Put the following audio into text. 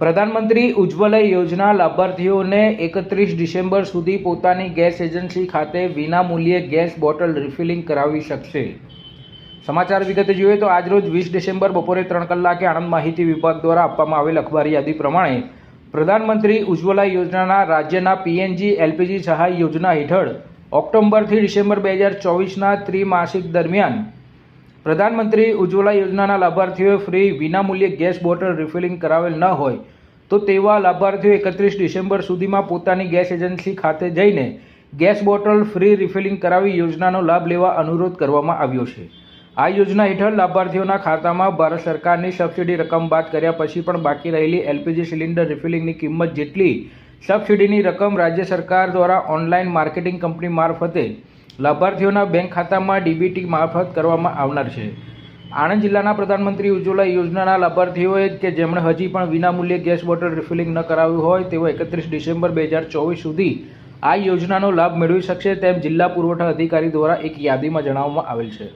પ્રધાનમંત્રી ઉજ્જવલા યોજના લાભાર્થીઓને એકત્રીસ ડિસેમ્બર સુધી પોતાની ગેસ એજન્સી ખાતે વિનામૂલ્યે ગેસ બોટલ રિફિલિંગ કરાવી શકશે. સમાચાર વિગતે જોઈએ તો આજરોજ વીસ ડિસેમ્બર બપોરે ત્રણ કલાકે આણંદ માહિતી વિભાગ દ્વારા આપવામાં આવેલ અખબારી યાદી પ્રમાણે પ્રધાનમંત્રી ઉજ્જવલા યોજનાના રાજ્યના પીએનજી એલપીજી સહાય યોજના હેઠળ ઓક્ટોબરથી ડિસેમ્બર બે હજાર ચોવીસના ત્રિમાસિક દરમિયાન પ્રધાનમંત્રી ઉજ્જવલા યોજનાના લાભાર્થીઓએ ફ્રી વિનામૂલ્યે ગેસ બોટલ રિફિલિંગ કરાવેલ ન હોય તો તેવા લાભાર્થીઓ એકત્રીસ ડિસેમ્બર સુધીમાં પોતાની ગેસ એજન્સી ખાતે જઈને ગેસ બોટલ ફ્રી રિફિલિંગ કરાવી યોજનાનો લાભ લેવા અનુરોધ કરવામાં આવ્યો છે. આ યોજના હેઠળ લાભાર્થીઓના ખાતામાં ભારત સરકારની સબસિડી રકમ બાદ કર્યા પછી પણ બાકી રહેલી એલપીજી સિલિન્ડર રિફિલિંગની કિંમત જેટલી સબસિડીની રકમ રાજ્ય સરકાર દ્વારા ઓનલાઈન માર્કેટિંગ કંપની મારફતે લાભાર્થીઓના બેંક ખાતામાં ડીબીટી મારફત કરવામાં આવનાર છે. આણંદ જિલ્લાના પ્રધાનમંત્રી ઉજ્જવલા યોજનાના લાભાર્થીઓએ કે જેમણે હજી પણ વિનામૂલ્યે ગેસ બોટલ રિફિલિંગ ન કરાવ્યું હોય તેઓ એકત્રીસ ડિસેમ્બર બે હજાર ચોવીસ સુધી આ યોજનાનો લાભ મેળવી શકશે તેમ જિલ્લા પુરવઠા અધિકારી દ્વારા એક યાદીમાં જણાવવામાં આવેલ છે.